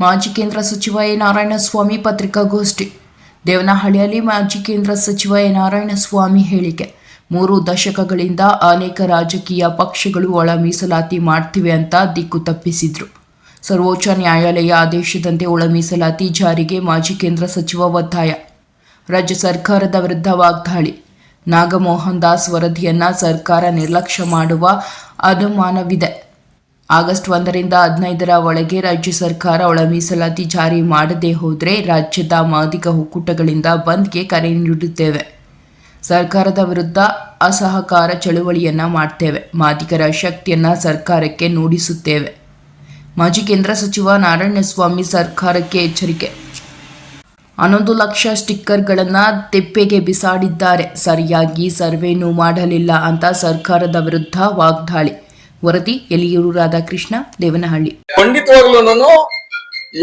ಮಾಜಿ ಕೇಂದ್ರ ಸಚಿವ ಎ. ನಾರಾಯಣಸ್ವಾಮಿ ಪತ್ರಿಕಾಗೋಷ್ಠಿ. ದೇವನಹಳ್ಳಿಯಲ್ಲಿ ಮಾಜಿ ಕೇಂದ್ರ ಸಚಿವ ಎ. ನಾರಾಯಣಸ್ವಾಮಿ ಹೇಳಿಕೆ. ಮೂರು ದಶಕಗಳಿಂದ ಅನೇಕ ರಾಜಕೀಯ ಪಕ್ಷಗಳು ಒಳ ಮೀಸಲಾತಿ ಮಾಡ್ತಿವೆ ಅಂತ ದಿಕ್ಕು ತಪ್ಪಿಸಿದ್ರು. ಸರ್ವೋಚ್ಚ ನ್ಯಾಯಾಲಯ ಆದೇಶದಂತೆ ಒಳ ಮೀಸಲಾತಿ ಜಾರಿಗೆ ಮಾಜಿ ಕೇಂದ್ರ ಸಚಿವ ಒತ್ತಾಯ. ರಾಜ್ಯ ಸರ್ಕಾರದ ವಿರುದ್ಧ ವಾಗ್ದಾಳಿ. ನಾಗಮೋಹನ್ ದಾಸ್ ವರದಿಯನ್ನ ಸರ್ಕಾರ ನಿರ್ಲಕ್ಷ್ಯ ಮಾಡುವ ಅನುಮಾನವಿದೆ. ಆಗಸ್ಟ್ ಒಂದರಿಂದ ಹದಿನೈದರ ಒಳಗೆ ರಾಜ್ಯ ಸರ್ಕಾರ ಒಳ ಮೀಸಲಾತಿ ಜಾರಿ ಮಾಡದೇ ಹೋದರೆ ರಾಜ್ಯದ ಮಾದಿಗ ಒಕ್ಕೂಟಗಳಿಂದ ಬಂದ್ಗೆ ಕರೆ ನೀಡುತ್ತೇವೆ. ಸರ್ಕಾರದ ವಿರುದ್ಧ ಅಸಹಕಾರ ಚಳುವಳಿಯನ್ನ ಮಾಡ್ತೇವೆ. ಮಾದಿಗರ ಶಕ್ತಿಯನ್ನ ಸರ್ಕಾರಕ್ಕೆ ನೋಡಿಸುತ್ತೇವೆ. ಮಾಜಿ ಕೇಂದ್ರ ಸಚಿವ ನಾರಾಯಣಸ್ವಾಮಿ ಸರ್ಕಾರಕ್ಕೆ ಎಚ್ಚರಿಕೆ. ಹನ್ನೊಂದು ಲಕ್ಷ ಸ್ಟಿಕ್ಕರ್ಗಳನ್ನು ತೆಪ್ಪೆಗೆ ಬಿಸಾಡಿದ್ದಾರೆ. ಸರಿಯಾಗಿ ಸರ್ವೇನೂ ಮಾಡಲಿಲ್ಲ ಅಂತ ಸರ್ಕಾರದ ವಿರುದ್ಧ ವಾಗ್ದಾಳಿ. ವರದಿ ಎಲಿಯೂರು ರಾಧಾಕೃಷ್ಣ, ದೇವನಹಳ್ಳಿ. ಖಂಡಿತವಾಗ್ಲೂ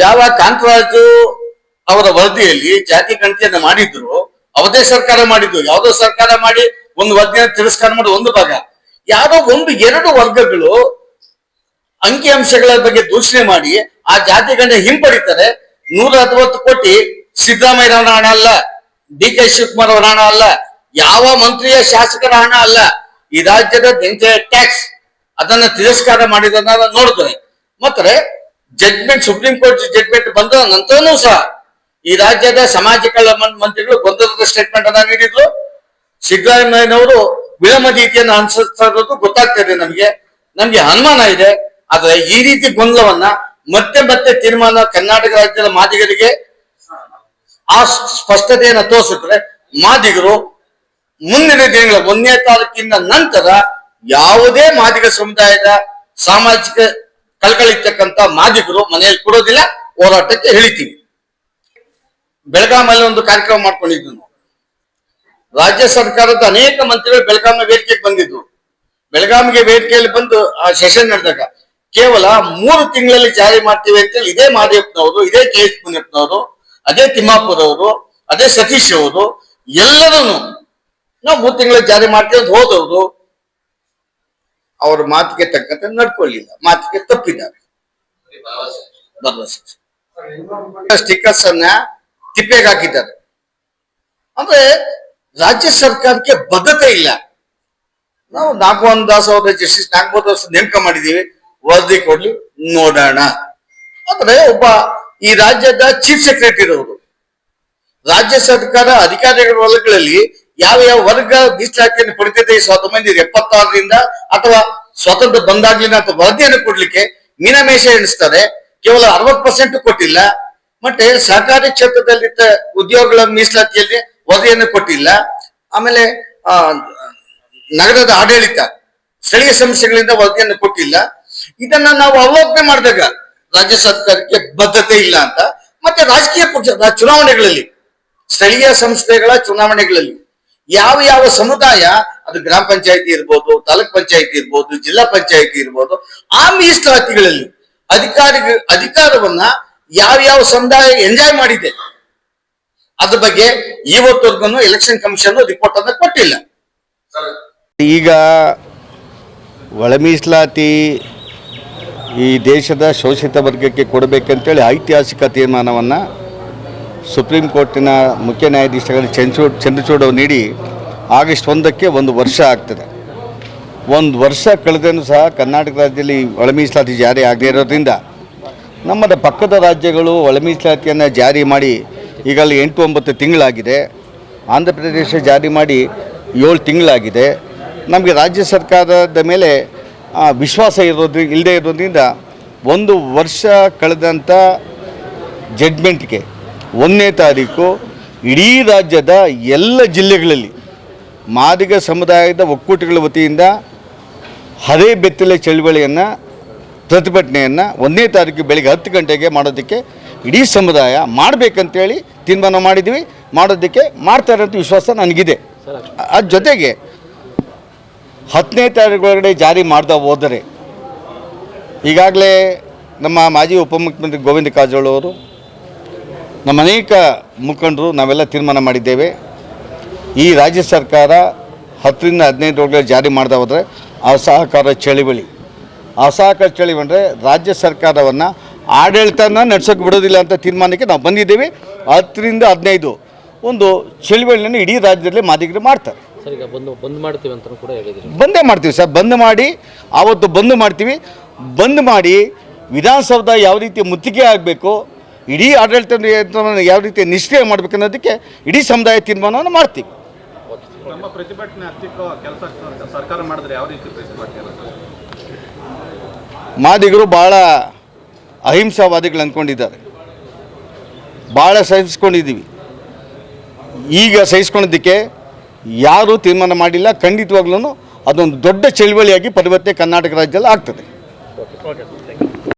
ಯಾವ ಕಾಂತರಾಜು ಅವರ ವರದಿಯಲ್ಲಿ ಜಾತಿ ಗಣತಿಯನ್ನು ಮಾಡಿದ್ರು ಅವದೇ ಸರ್ಕಾರ ಮಾಡಿದ್ರು ಯಾವುದೋ ಸರ್ಕಾರ ಮಾಡಿ ಒಂದು ವರದಿಯನ್ನು ತಿರಸ್ಕಾರ ಮಾಡಿ ಒಂದು ಭಾಗ. ಯಾರೋ ಒಂದು ಎರಡು ವರ್ಗಗಳು ಅಂಕಿಅಂಶಗಳ ಬಗ್ಗೆ ದೂಷಣೆ ಮಾಡಿ ಆ ಜಾತಿ ಗಂಡ ಹಿಂಪಡಿತಾರೆ, ನೂರ ಹತ್ತೊಂಬತ್ತು ಕೋಟಿ ಸಿದ್ದರಾಮಯ್ಯನವರ ಹಣ ಅಲ್ಲ, ಡಿ ಕೆ ಶಿವಕುಮಾರ್ ಅವರ ಹಣ ಅಲ್ಲ, ಯಾವ ಮಂತ್ರಿಯ ಶಾಸಕರ ಹಣ ಅಲ್ಲ, ಈ ರಾಜ್ಯದ ಜನತೆಯ ಟ್ಯಾಕ್ಸ್. ಅದನ್ನ ತಿರಸ್ಕಾರ ಮಾಡಿದನ್ನ ನೋಡ್ತೇನೆ. ಮತ್ತೆ ಜಡ್ಮೆಂಟ್ ಸುಪ್ರೀಂ ಕೋರ್ಟ್ ಜಡ್ಮೆಂಟ್ ಬಂದ ನಂತರನೂ ಸಹ ಈ ರಾಜ್ಯದ ಸಮಾಜ ಕಲ್ಯಾಣ ಮಂತ್ರಿಗಳು ಗೊಂದಲದ ಸ್ಟೇಟ್ಮೆಂಟ್ ಅನ್ನ ನೀಡಿದ್ರು. ಸಿದ್ದರಾಮಯ್ಯನವರು ವಿಳಂಬ ನೀತಿಯನ್ನು ಅನುಸರಿಸ್ತಾ ಇರೋದು ಗೊತ್ತಾಗ್ತದೆ ನಮ್ಗೆ. ನಮ್ಗೆ ಅನುಮಾನ ಇದೆ. ಆದ್ರೆ ಈ ರೀತಿ ಗೊಂದಲವನ್ನ ಮತ್ತೆ ಮತ್ತೆ ತೀರ್ಮಾನ ಕರ್ನಾಟಕ ರಾಜ್ಯದ ಮಾದಿಗರಿಗೆ ಆ ಸ್ಪಷ್ಟತೆಯನ್ನ ತೋರಿಸಿದ್ರೆ ಮಾದಿಗರು ಮುಂದಿನ ದಿನಗಳ, ಒಂದನೇ ತಾರೀಕಿನ ನಂತರ ಯಾವುದೇ ಮಾದಿಗ ಸಮುದಾಯದ ಸಾಮಾಜಿಕ ಕಳ್ಗಳಿರ್ತಕ್ಕಂತ ಮಾದಿಗರು ಮನೆಯಲ್ಲಿ ಕೊಡೋದಿಲ್ಲ, ಹೋರಾಟಕ್ಕೆ ಹೇಳಿತೀವಿ ಬೆಳಗಾಮಲ್ಲಿ ಒಂದು ಕಾರ್ಯಕ್ರಮ ಮಾಡ್ಕೊಂಡಿದ್ವಿ ನಾವು. ರಾಜ್ಯ ಸರ್ಕಾರದ ಅನೇಕ ಮಂತ್ರಿಗಳು ಬೆಳಗಾಮ ವೇದಿಕೆಗೆ ಬಂದಿದ್ರು. ಬೆಳಗಾವಿಗೆ ವೇದಿಕೆಯಲ್ಲಿ ಬಂದು ಆ ಸೆಷನ್ ನಡೆದಾಗ ಕೇವಲ ಮೂರು ತಿಂಗಳಲ್ಲಿ ಜಾರಿ ಮಾಡ್ತೀವಿ ಅಂತೇಳಿ ಇದೇ ಮಾದೇವಪ್ಪನವರು, ಇದೇ ಕೆ ಎಸ್ ಅದೇ ತಿಮ್ಮಾಪುರ್ ಅವರು ಅದೇ ಸತೀಶ್ ಅವರು ಎಲ್ಲರೂ ನಾವು ಮೂರು ತಿಂಗಳಲ್ಲಿ ಜಾರಿ ಮಾಡ್ತೀವಿ ಅಂತ ಹೋದವರು ಅವ್ರ ಮಾತಿಗೆ ತಕ್ಕಂತೆ ನಡ್ಕೊಳ್ಳಿಲ್ಲ, ಮಾತಿಗೆ ತಪ್ಪಿದ್ದಾರೆ. ಭರವಸೆ ಸ್ಟಿಕ್ಕರ್ಸ್ ಅನ್ನ ತಿಪ್ಪೆಗೆ ಹಾಕಿದ್ದಾರೆ. ಅಂದ್ರೆ ರಾಜ್ಯ ಸರ್ಕಾರಕ್ಕೆ ಬದ್ಧತೆ ಇಲ್ಲ. ನಾವು ನಾಗಮೋಹನ್ ದಾಸ್ ಅವರ ಜಸ್ಟಿಸ್ ನಾಗಮೋಹನ್ ದಾಸ್ ನೇಮಕ ಮಾಡಿದೀವಿ ವರದಿ ಕೊಡ್ಲಿ, ನೋಡೋಣ. ಅಂದ್ರೆ ಒಬ್ಬ ಈ ರಾಜ್ಯದ ಚೀಫ್ ಸೆಕ್ರೆಟರಿ ಅವರು ರಾಜ್ಯ ಸರ್ಕಾರ ಅಧಿಕಾರಿಗಳ ವರ್ಗಗಳಲ್ಲಿ ಯಾವ ಯಾವ ವರ್ಗ ಮೀಸಲಾತಿಯನ್ನು ಪಡೆದಿದೆ ಸಾವಿರದ ಒಂಬೈನೂರ ಎಪ್ಪತ್ತಾರರಿಂದ ಅಥವಾ ಸ್ವಾತಂತ್ರ್ಯ ಬಂದಾಗ್ಲಿನ ಅಥವಾ ವರದಿಯನ್ನು ಕೊಡ್ಲಿಕ್ಕೆ ಮೀನಮೇಷ ಎಣಿಸ್ತಾರೆ ಕೇವಲ ಅರವತ್ ಪರ್ಸೆಂಟ್ ಕೊಟ್ಟಿಲ್ಲ. ಮತ್ತೆ ಸರ್ಕಾರಿ ಕ್ಷೇತ್ರದಲ್ಲಿ ಉದ್ಯೋಗಗಳ ಮೀಸಲಾತಿಯಲ್ಲಿ ವರದಿಯನ್ನು ಕೊಟ್ಟಿಲ್ಲ. ಆಮೇಲೆ, ಆ, ನಗರದ ಆಡಳಿತ, ಸ್ಥಳೀಯ ಸಂಸ್ಥೆಗಳಿಂದ ವರದಿಯನ್ನು ಕೊಟ್ಟಿಲ್ಲ. ಇದನ್ನ ನಾವು ಅವಲೋಕನೆ ಮಾಡಿದಾಗ ರಾಜ್ಯ ಸರ್ಕಾರಕ್ಕೆ ಬದ್ಧತೆ ಇಲ್ಲ ಅಂತ. ಮತ್ತೆ ರಾಜಕೀಯ ಪಕ್ಷ, ಚುನಾವಣೆಗಳಲ್ಲಿ, ಸ್ಥಳೀಯ ಸಂಸ್ಥೆಗಳ ಚುನಾವಣೆಗಳಲ್ಲಿ ಯಾವ ಯಾವ ಸಮುದಾಯ, ಅದು ಗ್ರಾಮ ಪಂಚಾಯತಿ ಇರ್ಬೋದು, ತಾಲೂಕ್ ಪಂಚಾಯತಿ ಇರ್ಬೋದು, ಜಿಲ್ಲಾ ಪಂಚಾಯತಿ ಇರ್ಬೋದು, ಆ ಮೀಸಲಾತಿಗಳಲ್ಲಿ ಅಧಿಕಾರಿ ಅಧಿಕಾರವನ್ನ ಯಾವ ಯಾವ ಸಮುದಾಯ ಎಂಜಾಯ್ ಮಾಡಿದೆ? ಅದ್ರ ಬಗ್ಗೆ ಇವತ್ತವರೆಗೂ ಎಲೆಕ್ಷನ್ ಕಮಿಷನ್ ರಿಪೋರ್ಟ್ ಅನ್ನ ಕೊಟ್ಟಿಲ್ಲ. ಈಗ ಒಳ ಮೀಸಲಾತಿ ಈ ದೇಶದ ಶೋಷಿತ ವರ್ಗಕ್ಕೆ ಕೊಡಬೇಕಂತೇಳಿ ಐತಿಹಾಸಿಕ ತೀರ್ಮಾನವನ್ನು ಸುಪ್ರೀಂ ಕೋರ್ಟಿನ ಮುಖ್ಯ ನ್ಯಾಯಾಧೀಶಗಳು ಚಂದ್ರಚೂಡ್ ಚಂದ್ರಚೂಡ್ ನೀಡಿ ಆಗಸ್ಟ್ ಒಂದಕ್ಕೆ ಒಂದು ವರ್ಷ ಆಗ್ತದೆ. ಒಂದು ವರ್ಷ ಕಳೆದೂ ಸಹ ಕರ್ನಾಟಕ ರಾಜ್ಯದಲ್ಲಿ ಒಳ ಮೀಸಲಾತಿ ಜಾರಿ ಆಗದೇ ಇರೋದ್ರಿಂದ ನಮ್ಮದ ಪಕ್ಕದ ರಾಜ್ಯಗಳು ಒಳ ಮೀಸಲಾತಿಯನ್ನು ಜಾರಿ ಮಾಡಿ ಈಗಲ್ಲಿ ಎಂಟು ಒಂಬತ್ತು ತಿಂಗಳಾಗಿದೆ. ಆಂಧ್ರ ಪ್ರದೇಶ ಜಾರಿ ಮಾಡಿ ಏಳು ತಿಂಗಳಾಗಿದೆ. ನಮಗೆ ರಾಜ್ಯ ಸರ್ಕಾರದ ಮೇಲೆ ವಿಶ್ವಾಸ ಇರೋದು ಇಲ್ಲದೆ ಇರೋದ್ರಿಂದ ಒಂದು ವರ್ಷ ಕಳೆದಂಥ ಜಡ್ಮೆಂಟ್ಗೆ ಒಂದನೇ ತಾರೀಕು ಇಡೀ ರಾಜ್ಯದ ಎಲ್ಲ ಜಿಲ್ಲೆಗಳಲ್ಲಿ ಮಾದಿಗ ಸಮುದಾಯದ ಒಕ್ಕೂಟಗಳ ವತಿಯಿಂದ ಹರೇ ಬೆತ್ತಲೆ ಚಳುವಳಿಯನ್ನು, ಪ್ರತಿಭಟನೆಯನ್ನು ಒಂದನೇ ತಾರೀಕು ಬೆಳಿಗ್ಗೆ ಹತ್ತು ಗಂಟೆಗೆ ಮಾಡೋದಕ್ಕೆ ಇಡೀ ಸಮುದಾಯ ಮಾಡಬೇಕಂತೇಳಿ ತೀರ್ಮಾನ ಮಾಡಿದ್ವಿ. ಮಾಡೋದಕ್ಕೆ ಮಾಡ್ತಾರೆ ಅಂತ ವಿಶ್ವಾಸ ನನಗಿದೆ. ಅದ ಜೊತೆಗೆ ಹತ್ತನೇ ತಾರೀಕು ಒಳಗಡೆ ಜಾರಿ ಮಾಡ್ದ ಹೋದರೆ ಈಗಾಗಲೇ ನಮ್ಮ ಮಾಜಿ ಉಪಮುಖ್ಯಮಂತ್ರಿ ಗೋವಿಂದ ಕಾರಜೋಳ ಅವರು ನಮ್ಮ ಅನೇಕ ಮುಖಂಡರು ನಾವೆಲ್ಲ ತೀರ್ಮಾನ ಮಾಡಿದ್ದೇವೆ. ಈ ರಾಜ್ಯ ಸರ್ಕಾರ ಹತ್ತರಿಂದ ಹದಿನೈದು ರೋಗಗಳು ಜಾರಿ ಮಾಡ್ತಾ ಹೋದರೆ ಅಸಹಕಾರ ಚಳುವಳಿ. ಅಸಹಕಾರ ಚಳುವಳಿ ಅಂದರೆ ರಾಜ್ಯ ಸರ್ಕಾರವನ್ನು ಆಡಳಿತನ ನಡೆಸೋಕೆ ಬಿಡೋದಿಲ್ಲ ಅಂತ ತೀರ್ಮಾನಕ್ಕೆ ನಾವು ಬಂದಿದ್ದೇವೆ. ಹತ್ತರಿಂದ ಹದಿನೈದು ಒಂದು ಚಳುವಳಿಯನ್ನು ಇಡೀ ರಾಜ್ಯದಲ್ಲಿ ಮಾದಿಗರು ಮಾಡ್ತಾರೆ. ಸರ್ ಈಗ ಬಂದು ಬಂದ್ ಮಾಡ್ತೀವಿ ಅಂತ ಕೂಡ ಹೇಳಿದ್ರು. ಬಂದೇ ಮಾಡ್ತೀವಿ ಸರ್ ಬಂದ್ ಮಾಡಿ ಆವತ್ತು ಬಂದ್ ಮಾಡ್ತೀವಿ. ಬಂದ್ ಮಾಡಿ ವಿಧಾನಸೌಧ ಯಾವ ರೀತಿ ಮುತ್ತಿಗೆ ಆಗಬೇಕು ಇಡೀ ಆಡಳಿತ ಯಾವ ರೀತಿ ನಿಷ್ಕ್ರಿಯ ಮಾಡಬೇಕು ಅನ್ನೋದಕ್ಕೆ ಇಡೀ ಸಮುದಾಯ ತೀರ್ಮಾನವನ್ನು ಮಾಡ್ತೀವಿ. ನಮ್ಮ ಪ್ರತಿಭಟನೆ ಹತ್ತಿಕ್ಕೋ ಕೆಲಸ ಸರ್ಕಾರ ಮಾಡಿದ್ರೆ ಯಾವ ರೀತಿ ಪ್ರತಿಭಟನೆ ಇರುತ್ತೆ? ಮಾದಿಗರು ಭಾಳ ಅಹಿಂಸಾವಾದಿಗಳು ಅಂದ್ಕೊಂಡಿದ್ದಾರೆ. ಭಾಳ ಸಹಿಸ್ಕೊಂಡಿದ್ದೀವಿ. ಈಗ ಸಹಿಸ್ಕೊಂಡಿದ್ದಕ್ಕೆ ಯಾರೂ ತೀರ್ಮಾನ ಮಾಡಿಲ್ಲ ಖಂಡಿತವಾಗ್ಲೂ ಅದೊಂದು ದೊಡ್ಡ ಚಳುವಳಿಯಾಗಿ ಪರಿವರ್ತನೆ ಕರ್ನಾಟಕ ರಾಜ್ಯದಲ್ಲಿ ಆಗ್ತದೆ.